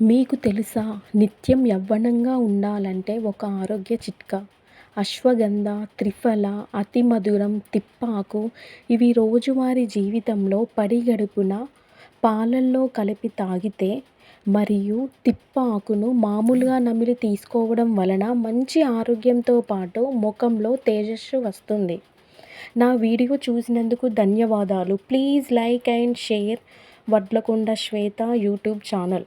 మీకు తెలుసా? నిత్యం యవ్వనంగా ఉండాలంటే ఒక ఆరోగ్య చిట్కా. అశ్వగంధ త్రిఫల అతి మధురం తిప్పాకు ఇవి రోజువారీ జీవితంలో పడిగడుపున పాలల్లో కలిపి తాగితే మరియు తిప్పాకును మామూలుగా నమిలి తీసుకోవడం వలన మంచి ఆరోగ్యంతో పాటు ముఖంలో తేజస్సు వస్తుంది. నా వీడియో చూసినందుకు ధన్యవాదాలు. Please like and share Vadlakonda Swetha YouTube channel.